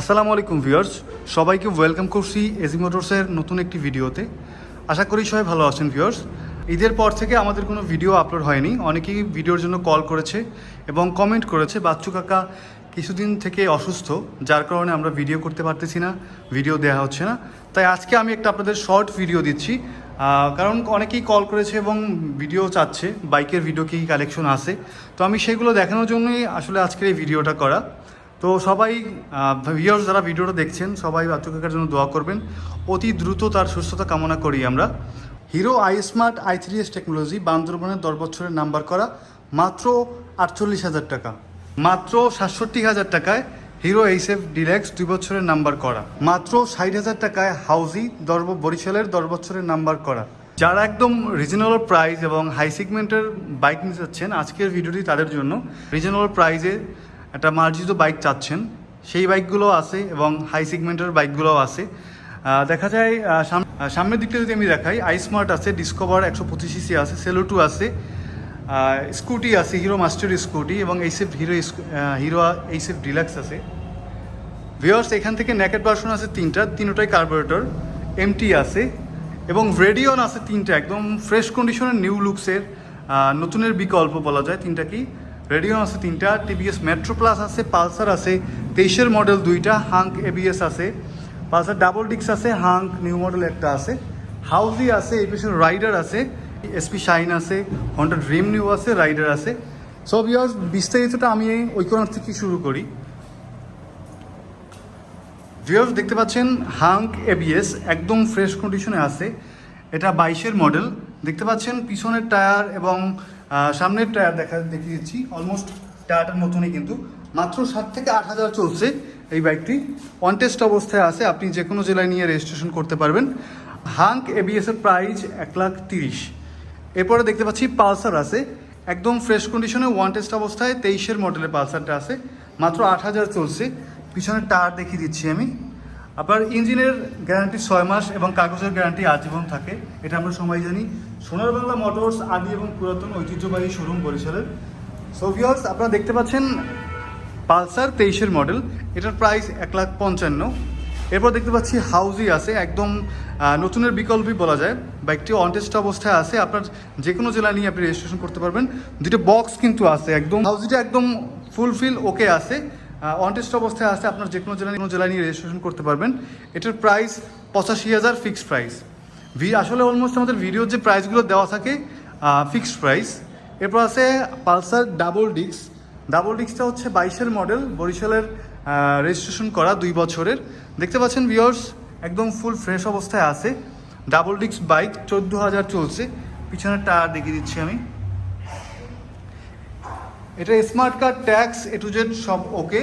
আসসালামু আলাইকুম ভিউয়ার্স, সবাইকে ওয়েলকাম করছি এজি মোটরসের নতুন একটি ভিডিওতে। আশা করি সবাই ভালো আছেন ভিউয়ার্স। ঈদের পর থেকে আমাদের কোনো ভিডিও আপলোড হয়নি, অনেকেই ভিডিওর জন্য কল করেছে এবং কমেন্ট করেছে, বাচ্চু কাকা কিছুদিন থেকে অসুস্থ, যার কারণে আমরা ভিডিও করতে পারতেছি না, ভিডিও দেওয়া হচ্ছে না। তাই আজকে আমি একটা আপনাদের শর্ট ভিডিও দিচ্ছি কারণ অনেকেই কল করেছে এবং ভিডিও চাচ্ছে, বাইকের ভিডিও কি কালেকশন আছে। তো আমি সেগুলো দেখানোর জন্যই আসলে আজকের এই ভিডিওটা করা। তো সবাই ভিউয়ার্স যারা ভিডিওটা দেখছেন, সবাই বাচ্চু জন্য দোয়া করবেন। অতি দ্রুত তার সুস্থতা কামনা করি আমরা। Hero iSmart i three S technology, বান্দরবনের দশ বছরের নাম্বার করা, মাত্র আটচল্লিশ হাজার টাকা। মাত্র সাতষট্টি হাজার টাকায় হিরো এইসএফ ডিলেক্স দুই বছরের নাম্বার করা। মাত্র ষাট হাজার টাকায় হাউজি দশ বরিশালের দশ বছরের নাম্বার করা। যারা একদম রিজনেবল প্রাইস এবং হাই সিগমেন্টের বাইক নিতে চাচ্ছেন, আজকের ভিডিওটি তাদের জন্য। রিজনেবল প্রাইসে একটা মার্জিত বাইক চাচ্ছেন। সেই বাইকগুলো আছে এবং হাই সিগমেন্টের বাইকগুলোও আছে। দেখা যায় সাম- সামনের দিকটা যদি আমি দেখাই আই স্মার্ট আছে ডিসকভার একশো পঁচিশ সিসি আছে সেলো টু আছে স্কুটি আছে হিরো মাস্টার স্কুটি এবং HF Hero Hero HF Deluxe আছে। ভিওর্স এখান থেকে নেকেট ভার্সন আছে তিনটা, তিনটাই কার্বোরেটর এমটি আছে এবং রেডিয়ন আছে তিনটা, একদম ফ্রেশ কন্ডিশনের নিউ লুকসের নতুনের বিকল্প বলা যায় তিনটা কি? রেডিয়ন আছে তিনটা, টিভিএস মেট্রো প্লাস আছে, পালসার আছে, তেইশের মডেল দুইটা, হাঙ্ক এবিএস আছে, পালসার ডাবল ডিক্স আছে, হাঙ্ক নিউ মডেল একটা আছে, হাউজি আছে, এই পেছনে রাইডার আছে, এসপি শাইন আছে, হন্ডা ড্রিম নিউ আছে, রাইডার আছে। সব ইয়ার্স বিস্তারিতটা আমি কোনার থেকে শুরু করি। ভিউয়ার্স দেখতে পাচ্ছেন, হাঙ্ক এবিএস একদম ফ্রেশ কন্ডিশনে আছে, এটা বাইশের মডেল। দেখতে পাচ্ছেন, পিছনের টায়ার এবং সামনের টায়ার দেখা দেখিয়ে দিচ্ছি অলমোস্ট টায়ারটার মতনই কিন্তু। মাত্র সাত থেকে আট হাজার চলছে এই বাইকটি। অন টেস্ট অবস্থায় আছে। আপনি যে কোনো জেলায় নিয়ে রেজিস্ট্রেশন করতে পারবেন। হাঙ্ক এবিএস এর প্রাইস এক লাখ তিরিশ। এরপরে দেখতে পাচ্ছি পালসার আছে। একদম ফ্রেশ কন্ডিশনে ওয়ান টেস্ট অবস্থায় তেইশের মডেলের পালসারটা আছে। মাত্র আট হাজার চলছে। পিছনের টায়ার দেখিয়ে দিচ্ছি আমি। আবার ইঞ্জিনের গ্যারান্টি ছয় মাস এবং কাগজের গ্যারান্টি আজীবন থাকে। এটা আমরা সবাই জানি। সোনার বাংলা মোটরস আদি এবং পুরাতন ঐতিহ্যবাহী শোরুম বরিশালের। সো আপনারা দেখতে পাচ্ছেন পালসার তেইশের মডেল। এটার প্রাইস এক লাখ পঞ্চান্ন। এরপর দেখতে পাচ্ছি হাউজি আছে, একদম নতুনের বিকল্পই বলা যায়। বাইকটি অনটেস্ট অবস্থায় আছে। আপনার যে কোনো জেলা নিয়ে আপনি রেজিস্ট্রেশন করতে পারবেন। দুটো বক্স কিন্তু আছে, একদম। হাউজিটা একদম ফুলফিল ওকে আছে। অনটেস্ট অবস্থায় আছে। আপনার যে কোনো জেলা কোনো জেলা নিয়ে রেজিস্ট্রেশন করতে পারবেন। এটার প্রাইস পঁচাশি হাজার ফিক্সড প্রাইস আসলে অলমোস্ট আমাদের ভিডিওর যে প্রাইসগুলো দেওয়া থাকে ফিক্সড প্রাইস এরপর আছে পালসার ডাবল ডিক্স ডাবল ডিক্সটা হচ্ছে বাইশের মডেল বরিশালের রেজিস্ট্রেশন করা দুই বছরের। দেখতে পাচ্ছেন ভিওর্স একদম ফুল ফ্রেশ অবস্থায় আছে। ডাবল ডিক্স বাইক চোদ্দ হাজার চলছে। পিছনের টায়ার দেখিয়ে দিচ্ছি আমি। এটা smart card tax A to Z সব ওকে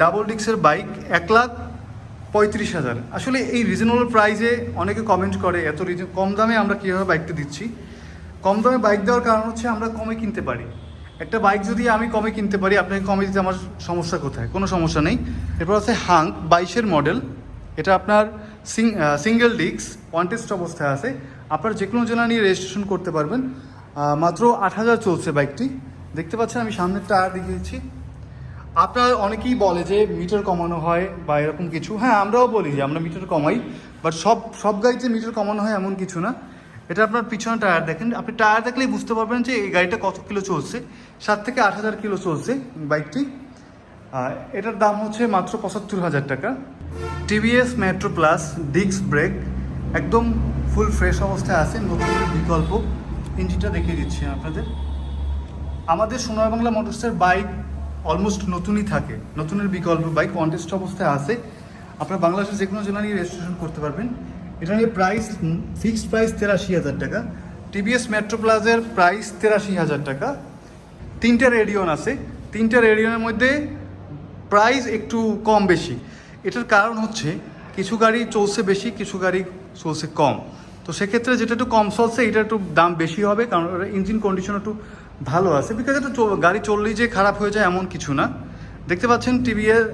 ডাবল ডিক্সের বাইক এক লাখ পঁয়ত্রিশ হাজার। আসলে এই রিজনেবল প্রাইজে অনেকে কমেন্ট করে, এত কম দামে আমরা কীভাবে বাইকটা দিচ্ছি? কম দামে বাইক দেওয়ার কারণ হচ্ছে আমরা কমে কিনতে পারি। একটা বাইক যদি আমি কমে কিনতে পারি, আপনাকে কমে দিতে আমার সমস্যা কোথায়? কোনো সমস্যা নেই। এরপর আছে হাঙ্ক বাইশের মডেল এটা আপনার সিং সিঙ্গেল ডিক্স ওয়ান্টেস্ট অবস্থায় আছে। আপনার যে কোনো জেলা নিয়ে রেজিস্ট্রেশন করতে পারবেন। মাত্র আট হাজার চলছে বাইকটি দেখতে পাচ্ছেন আমি সামনের টায়ার দেখিয়ে দিচ্ছি। আপনার অনেকেই বলে যে মিটার কমানো হয় বা এরকম কিছু। হ্যাঁ আমরাও বলি যে আমরা মিটার কমাই বাট সব সব গাড়িতে মিটার কমানো হয় এমন কিছু না। এটা আপনার পিছনে টায়ার দেখেন, আপনি টায়ার দেখলেই বুঝতে পারবেন যে এই গাড়িটা কত কিলো চলছে। সাত থেকে আট হাজার কিলো চলছে বাইকটি। এটার দাম হচ্ছে মাত্র পঁচাত্তর হাজার টাকা। TVS Metro Plus, disc brake, একদম ফুল ফ্রেশ অবস্থায় আছে, নতুন বিকল্প। ইঞ্জিনটা দেখিয়ে দিচ্ছি আপনাদের। আমাদের সোনার বাংলা মোটরসের বাইক অলমোস্ট নতুনই থাকে, নতুনের বিকল্প বাইক কন্টেস্ট অবস্থায় আছে। আপনারা বাংলাদেশের যে কোনো জেলা নিয়ে রেজিস্ট্রেশন করতে পারবেন। এটা নিয়ে প্রাইস ফিক্সড প্রাইস তেরাশি হাজার টাকা। টিভিএস মেট্রো প্লাজের প্রাইস তেরাশি হাজার টাকা। তিনটা রেডিয়ন আছে। তিনটা রেডিয়নের মধ্যে প্রাইস একটু কম বেশি। এটার কারণ হচ্ছে, কিছু গাড়ি চলছে বেশি, কিছু গাড়ি চলছে কম। তো সেক্ষেত্রে যেটা একটু কম চলছে, এটা একটু দাম বেশি হবে, কারণ ইঞ্জিন কন্ডিশন একটু ভালো আছে বিকজ এটা গাড়ি চললেই যে খারাপ হয়ে যায় এমন কিছু না। দেখতে পাচ্ছেন টিভিএর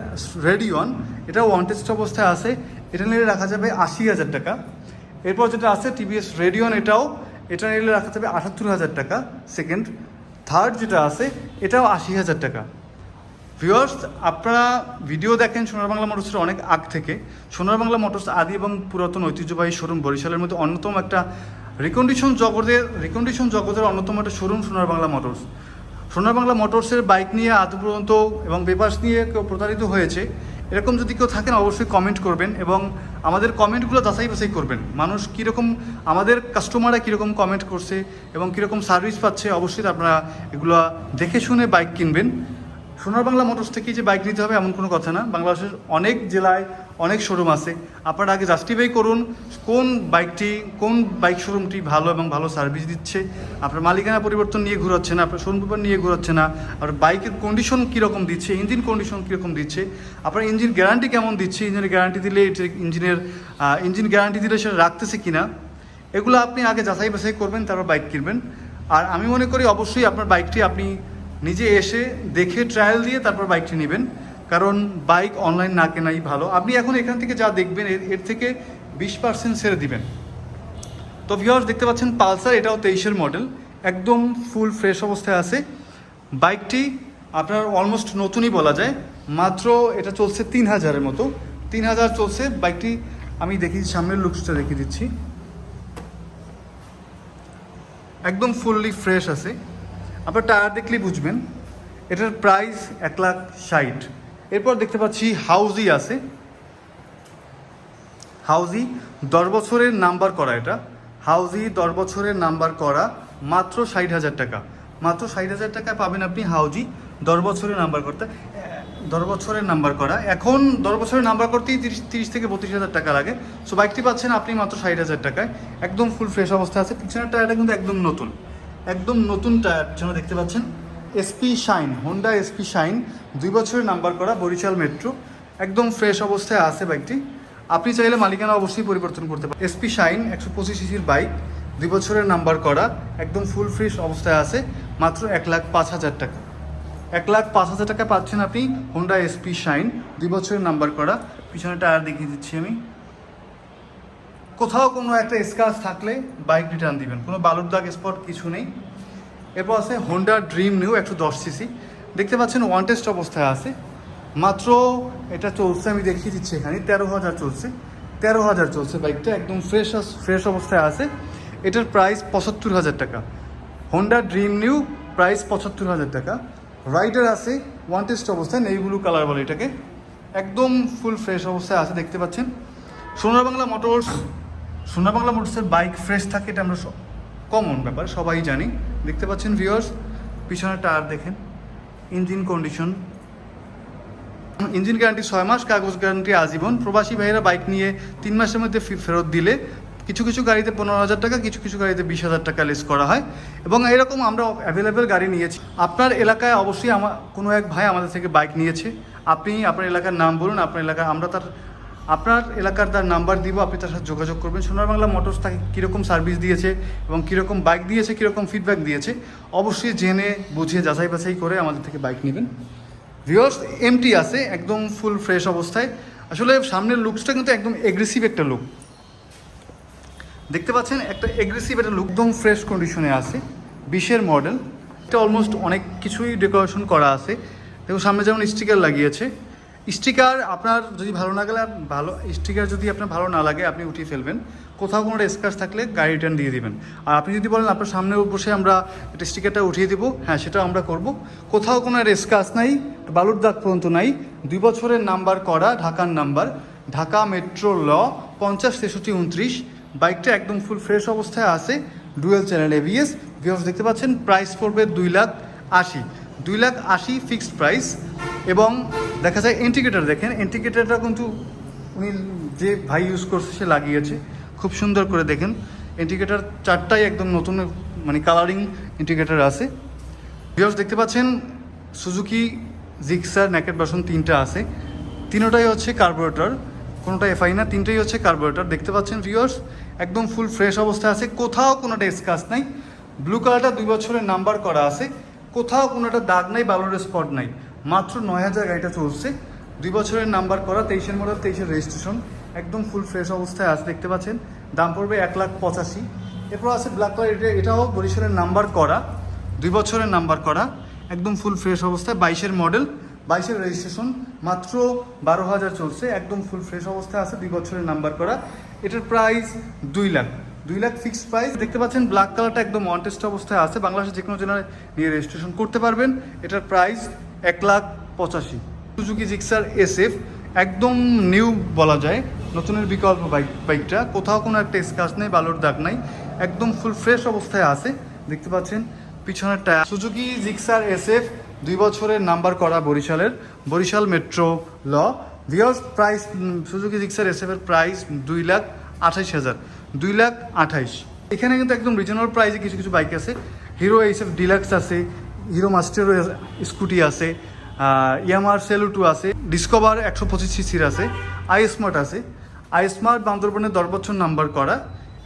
রেডিয়ন এটা ওয়ান্টেস্ট অবস্থায় আছে। এটা নিলে রাখা যাবে আশি হাজার টাকা। এরপর যেটা আছে, টিভিএস রেডিয়ন এটাও, এটা নিলে রাখা যাবে আটাত্তর হাজার টাকা। সেকেন্ড থার্ড যেটা আছে, এটাও আশি হাজার টাকা। ভিউয়ার্স আপনারা ভিডিও দেখেন সোনার বাংলা মোটরসের অনেক আগ থেকে। সোনার বাংলা মোটরস আদি এবং পুরাতন ঐতিহ্যবাহী শোরুম বরিশালের মধ্যে অন্যতম একটা রিকন্ডিশন জগতের রিকন্ডিশন জগতের অন্যতম একটা শোরুম সোনার বাংলা মোটরস সোনার বাংলা মোটরসের বাইক নিয়ে আজ পর্যন্ত এবং পেপার্স নিয়ে কেউ প্রতারিত হয়েছে, এরকম যদি কেউ থাকেন অবশ্যই কমেন্ট করবেন এবং আমাদের কমেন্টগুলো যাচাই বাছাই করবেন। মানুষ কীরকম আমাদের কাস্টমাররা কীরকম কমেন্ট করছে এবং কীরকম সার্ভিস পাচ্ছে, অবশ্যই আপনারা এগুলো দেখে শুনে বাইক কিনবেন। সোনার বাংলা মোটরস থেকে যে বাইক নিতে হবে এমন কোনো কথা না। বাংলাদেশের অনেক জেলায় অনেক শোরুম আছে। আপনারা আগে জাস্টিফাই করুন কোন বাইকটি কোন বাইক শোরুমটি ভালো এবং ভালো সার্ভিস দিচ্ছে। আপনার মালিকানা পরিবর্তন নিয়ে ঘুরাচ্ছে না, আপনার শোরুম নিয়ে ঘুরাচ্ছে না আপনার বাইকের কন্ডিশন কীরকম দিচ্ছে ইঞ্জিন কন্ডিশন কীরকম দিচ্ছে, আপনার ইঞ্জিন গ্যারান্টি কেমন দিচ্ছে ইঞ্জিনের গ্যারান্টি দিলে ইঞ্জিনের ইঞ্জিন গ্যারান্টি দিলে সেটা রাখতেছে কি না এগুলো আপনি আগে যাচাই বাছাই করবেন, তারপর বাইক কিনবেন। আর আমি মনে করি অবশ্যই আপনার বাইকটি আপনি নিজে এসে দেখে ট্রায়াল দিয়ে তারপর বাইকটি নেবেন। কারণ বাইক অনলাইন না কেনাই ভালো। আপনি এখন এখান থেকে যা দেখবেন, এর থেকে বিশ পার্সেন্ট ছেড়ে দিবেন। তো ভিউয়ার্স দেখতে পাচ্ছেন পালসার, এটাও তেইশের মডেল একদম ফুল ফ্রেশ অবস্থায় আছে। বাইকটি আপনার অলমোস্ট নতুনই বলা যায়। মাত্র এটা চলছে তিন হাজারের মতো। তিন হাজার চলছে। বাইকটি আমি দেখি সামনের লুকসটা রেখে দিচ্ছি। একদম ফুললি ফ্রেশ আছে। আপনার টায়ার দেখলেই বুঝবেন। এটার প্রাইস এক লাখ ষাট। এরপর দেখতে পাচ্ছি হাউজি আছে। হাউজি দশ বছরের নাম্বার করা এটা। হাউজি দশ বছরের নাম্বার করা মাত্র ষাট হাজার টাকা। মাত্র ষাট হাজার টাকায় পাবেন আপনি হাউজি দশ বছরের নাম্বার করতে। দশ বছরের নাম্বার করা। এখন দশ বছরের নাম্বার করতেই তিরিশ তিরিশ থেকে বত্রিশ হাজার টাকা লাগে। সো বাইকটি পাচ্ছেন আপনি মাত্র ষাট হাজার টাকায়। একদম ফুল ফ্রেশ অবস্থা আছে। পিছনের টায়ারটা কিন্তু একদম নতুন। একদম নতুন টায়ার পিছনে দেখতে পাচ্ছেন। SP Shine Honda SP Shine দুই বছরের নাম্বার করা বরিশাল মেট্রো। একদম ফ্রেশ অবস্থায় আছে বাইকটি। আপনি চাইলে মালিকানা অবশ্যই পরিবর্তন করতে পারেন। এসপি শাইন একশো পঁচিশ সিসির বাইক, দুই বছরের নাম্বার করা, একদম ফুল ফ্রেশ অবস্থায় আছে, মাত্র এক লাখ পাঁচ হাজার টাকা। এক লাখ পাঁচ হাজার টাকা পাচ্ছেন আপনি হোন্ডা এসপি শাইন দুই বছরের নাম্বার করা। পিছনে টায়ার দেখিয়ে দিচ্ছি আমি। কোথাও কোনো একটা স্কাচ থাকলে বাইক রিটার্ন দিবেন। কোনো বালুর দাগ স্পট কিছু নেই। এরপর আছে হোন্ডা ড্রিম নিউ একশো দশ সিসি দেখতে পাচ্ছেন ওয়ান টেস্ট অবস্থায় আছে। মাত্র এটা চলছে, আমি দেখিয়ে দিচ্ছি এখানে, তেরো হাজার চলছে। তেরো হাজার চলছে বাইকটা একদম ফ্রেশ ফ্রেশ অবস্থায় আছে। এটার প্রাইস পঁচাত্তর হাজার টাকা। হোন্ডা ড্রিম নিউ প্রাইস পঁচাত্তর হাজার টাকা। রাইডার আছে ওয়ান টেস্ট অবস্থায় নেই ব্লু কালার বলে এটাকে। একদম ফুল ফ্রেশ অবস্থায় আছে, দেখতে পাচ্ছেন। সোনার বাংলা মোটরস সোনার বাংলা মোটরসের বাইক ফ্রেশ থাকে, এটা আমরা কমন ব্যাপার, সবাই জানি। দেখতে পাচ্ছেন ভিউয়ার্স পিছনে টায়ার দেখেন ইঞ্জিন কন্ডিশন ইঞ্জিন গ্যারান্টি ছয় মাস, কাগজ গ্যারান্টি আজীবন। প্রবাসী ভাইয়েরা বাইক নিয়ে তিন মাসের মধ্যে ফেরত দিলে কিছু কিছু গাড়িতে পনেরো হাজার টাকা, কিছু কিছু গাড়িতে বিশ হাজার টাকা লেস করা হয়। এবং এরকম আমরা অ্যাভেলেবেল গাড়ি নিয়েছি। আপনার এলাকায় অবশ্যই আমার কোনো এক ভাই আমাদের থেকে বাইক নিয়েছে। আপনি আপনার এলাকার নাম বলুন, আপনার এলাকায় আমরা তার আপনার এলাকার তার নাম্বার দিব, আপনি তার সাথে যোগাযোগ করবেন। সোনার বাংলা মোটরস তাকে কীরকম সার্ভিস দিয়েছে এবং কীরকম বাইক দিয়েছে, কীরকম ফিডব্যাক দিয়েছে, অবশ্যই জেনে বুঝিয়ে যাচাই বাছাই করে আমাদের থেকে বাইক নেবেন। ভিওর্স এমটি আছে, একদম ফুল ফ্রেশ অবস্থায়। আসলে সামনের লুকসটা কিন্তু একদম এগ্রেসিভ একটা লুক দেখতে পাচ্ছেন, একটা এগ্রেসিভ একটা লুক একদম ফ্রেশ কন্ডিশনে আছে, বিশের মডেল এটা অলমোস্ট অনেক কিছুই ডেকোরেশন করা আছে। দেখুন, সামনে যেমন স্টিকার লাগিয়েছে স্টিকার আপনার যদি ভালো না গেলে আর ভালো, স্টিকার যদি আপনার ভালো না লাগে, আপনি উঠিয়ে ফেলবেন। কোথাও কোনো স্ক্র্যাচ থাকলে গাড়ি রিটার্ন দিয়ে দিবেন। আর আপনি যদি বলেন আপনার সামনে বসে আমরা এটা স্টিকারটা উঠিয়ে দিব হ্যাঁ সেটা আমরা করব। কোথাও কোনো স্ক্র্যাচ নাই বালুর দাগ পর্যন্ত নাই। দুই বছরের নাম্বার করা, ঢাকার নাম্বার, ঢাকা মেট্রো ল, পঞ্চাশ তেষট্টি উনত্রিশ। বাইকটা একদম ফুল ফ্রেশ অবস্থায় আছে ডুয়েল চ্যানেল এভিএস ভিউস দেখতে পাচ্ছেন প্রাইস পড়বে দুই লাখ আশি। দুই লাখ আশি ফিক্সড প্রাইস এবং দেখা যায় ইন্ডিকেটার দেখেন ইন্ডিকেটারটা কিন্তু উনি যে ভাই ইউজ করছে সে লাগিয়েছে। খুব সুন্দর করে দেখেন ইন্ডিকেটার চারটাই একদম নতুন মানে কালারিং ইন্ডিকেটার আছে। ভিউস দেখতে পাচ্ছেন সুজুকি জিক্সার ন্যাকেট বাসন তিনটা আছে। তিনোটাই হচ্ছে কার্বোরেটর কোনোটা এফআই না, তিনটেই হচ্ছে কার্বোরেটর দেখতে পাচ্ছেন ভিউয়ার্স একদম ফুল ফ্রেশ অবস্থায় আছে। কোথাও কোনোটা স্কাচ নাই। ব্লু কালারটা দুই বছরের নাম্বার করা আছে। কোথাও কোনোটা দাগ নাই, বালুর স্পট নাই। মাত্র নয় হাজার গাড়িটা চলছে। দুই বছরের নাম্বার করা, তেইশের মডেল, তেইশের রেজিস্ট্রেশন একদম ফুল ফ্রেশ অবস্থায় আছে, দেখতে পাচ্ছেন। দাম পড়বে এক লাখ পঁচাশি। এরপর আছে ব্ল্যাক কালার এটা, এটাও বরিশালের নাম্বার করা। দুই বছরের নাম্বার করা, একদম ফুল ফ্রেশ অবস্থায়। বাইশের মডেল, বাইশের রেজিস্ট্রেশন মাত্র বারো হাজার চলছে। একদম ফুল ফ্রেশ অবস্থায় আছে, দুই বছরের নাম্বার করা। এটার প্রাইস দুই লাখ। দুই লাখ ফিক্সড প্রাইস দেখতে পাচ্ছেন ব্ল্যাক কালারটা একদম অনটেস্ট অবস্থায় আছে। বাংলাদেশে যে কোনো জেলায় নিয়ে রেজিস্ট্রেশন করতে পারবেন। এটার প্রাইস এক লাখ পঁচাশি। সুজুকি জিক্সার এসএফ, একদম নিউ বলা যায়। নতুনের বিকল্প বাইক, বাইকটা। কোথাও কোনো একটা স্কাচ নেই, বালুর দাগ নাই। একদম ফুল ফ্রেশ অবস্থায় আছে। দেখতে পাচ্ছেন পিছনের টায়ার। সুজুকি জিক্সার এসএফ, দুই বছরের নাম্বার করা বরিশালের, বরিশাল মেট্রো ল। ভিওস প্রাইস সুজুকি জিক্সার এসএফ এর প্রাইস দুই লাখ আঠাইশ হাজার। দুই লাখ আঠাইশ। এখানে কিন্তু একদম রিজনেবল প্রাইসে কিছু কিছু বাইক আছে। হিরো এসএফ ডিলাক্স আছে। হিরো মাস্টারও স্কুটি আছে ইয়ামার সেলু টু আছে ডিসকভার একশো পঁচিশ সিসির আছে আই স্মার্ট আছে। আই স্মার্ট বান্দরবনের দশ বছর নাম্বার করা,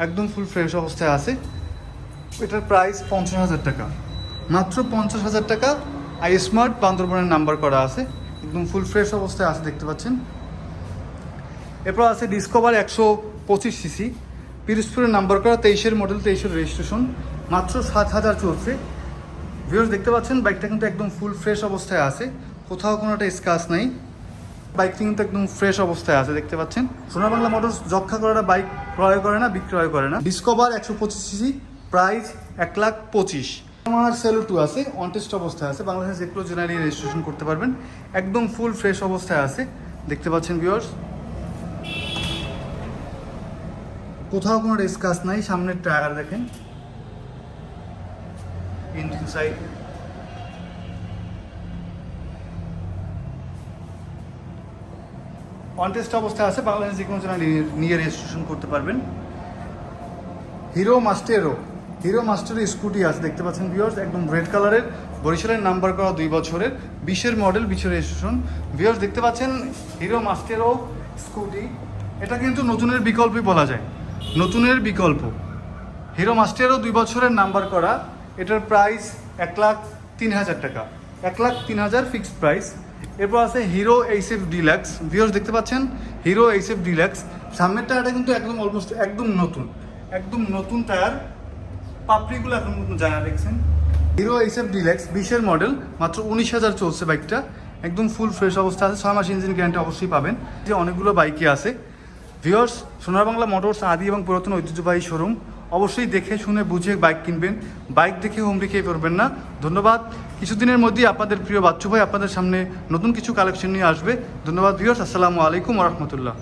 একদম ফুল ফ্রেশ অবস্থায় আছে। এটার প্রাইস পঞ্চাশ হাজার টাকা। মাত্র পঞ্চাশ হাজার টাকা আই স্মার্ট বান্দরবনের নাম্বার করা আছে, একদম ফুল ফ্রেশ অবস্থায় আছে, দেখতে পাচ্ছেন। এরপর আছে ডিসকভার একশো পঁচিশ সিসি পিরোজপুরের নাম্বার করা তেইশের মডেল তেইশের রেজিস্ট্রেশন মাত্র সাত হাজার চলছে। ভিউয়ার্স দেখতে পাচ্ছেন বাইকটা কিন্তু একদম ফুল ফ্রেশ অবস্থায় আছে। কোথাও কোনো একটা স্কাচ নাই। বাইকটি কিন্তু একদম ফ্রেশ অবস্থায় আছে, দেখতে পাচ্ছেন। সোনা বাংলা মোটরস যক্ষা করাটা বাইক ক্রয় করে না, বিক্রয় করে না। ডিসকভার একশো পঁচিশ সিসি প্রাইস এক লাখ পঁচিশ। আমার সেলু টু আছে অনটেস্ট অবস্থায় আছে। বাংলাদেশে যে কোনো জেনারেলি রেজিস্ট্রেশন করতে পারবেন। একদম ফুল ফ্রেশ অবস্থায় আছে, দেখতে পাচ্ছেন ভিউয়ার্স কোথাও কোনো রেসকাস নাই, সামনের টায়ার দেখেন। ইঞ্জিন সাইড কন্টেস্ট অবস্থায় আছে, বাংলাদেশ যে কোনো জেলা নিয়ে- রেজিস্ট্রেশন করতে পারবেন। হিরো মাস্টেরো হিরো মাস্টারের স্কুটি আছে, দেখতে পাচ্ছেন ভিউয়ার্স একদম রেড কালারের বরিশালের নাম্বার করা দুই বছরের, বিশের মডেল বিশের রেজিস্ট্রেশন ভিউয়ার্স দেখতে পাচ্ছেন হিরো মাস্টেরো স্কুটি এটা কিন্তু নতুনের বিকল্পই বলা যায়। নতুনের বিকল্প। হিরো মাস্টেরও দুই বছরের নাম্বার করা এটার প্রাইস এক লাখ তিন হাজার টাকা। এক লাখ তিন হাজার ফিক্সড প্রাইস এরপর আছে হিরো এইসএফ ডিলাক্স ভিউয়ার্স দেখতে পাচ্ছেন? হিরো এইসএফ ডিলাক্স সামনের টায়ারটা কিন্তু একদম অলমোস্ট একদম নতুন। একদম নতুন টায়ার। পাপড়িগুলো এখন নতুন জানা দেখছেন। হিরো এইসএফ ডিলাক্স বিশের মডেল মাত্র উনিশ হাজার চলছে বাইকটা। একদম ফুল ফ্রেশ অবস্থা আছে। ছয় মাস ইঞ্জিন গ্যারান্টি অবশ্যই পাবেন। যে অনেকগুলো বাইকই আছে। ভিওর্স সোনার বাংলা মোটরস, আদি এবং পুরাতন ঐতিহ্যবাহী শোরুম অবশ্যই দেখে শুনে বুঝে বাইক কিনবেন। বাইক দেখে হোম রেখেই করবেন না। ধন্যবাদ। কিছুদিনের মধ্যেই আপনাদের প্রিয় বাচ্চু ভাই আপনাদের সামনে নতুন কিছু কালেকশন নিয়ে আসবে। ধন্যবাদ ভিওস আসসালামু আলাইকুম রহমতুল্লাহ।